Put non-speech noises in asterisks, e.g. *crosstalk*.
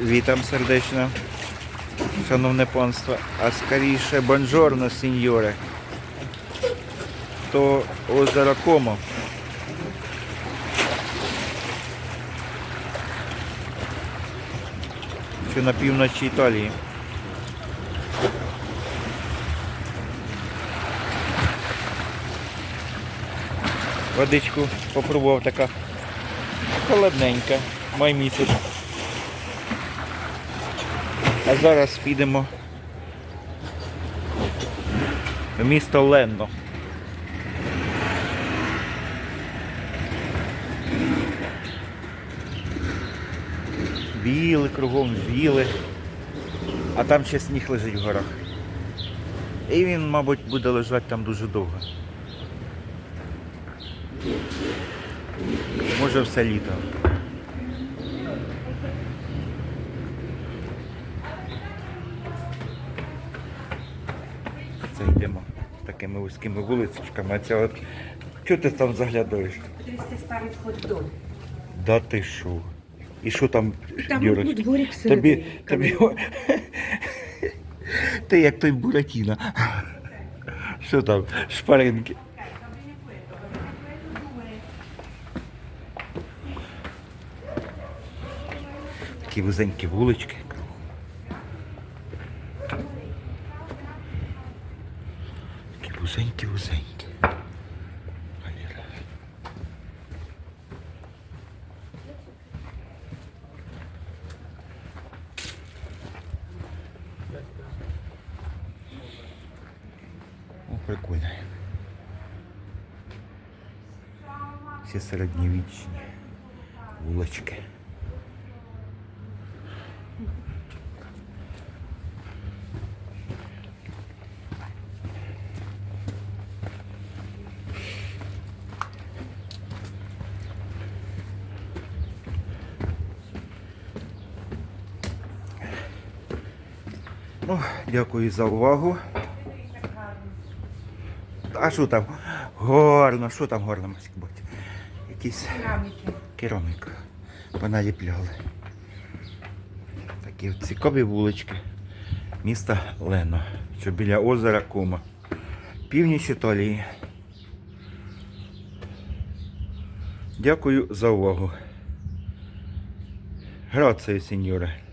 Вітам сердечно, шановне панство, а скоріше бонжорно, сеньоре. То озеро Комо. Що на півночі Італії. Водичку попробував така холодненька, май місяць. А зараз підемо в місто Ленно. Біле кругом, біле. А там ще сніг лежить в горах. І він, мабуть, буде лежати там дуже довго. Може все літо. Це такими вузькими вулицечками, а от. Чого ти там заглядаєш? Вход в дом. Да ти що? І що там, Там Юрочка? дворик Тобі, тобі... *laughs* Ти як той Буратіно. Що там? Шпаринки. Такі вузенькі вулички. Такі вузенькі, вузенькі. Валера. О, прикольно. Всі середньовічні вулочки. Ну, дякую за увагу. А що там? Гарно, що там гарно маскувати? Якісь Кераміки. кераміка. Поналіпляли. Такі цікаві вулички міста Лено, що біля озера Кома. Північ Італії. Дякую за увагу. Грацію, сеньоре.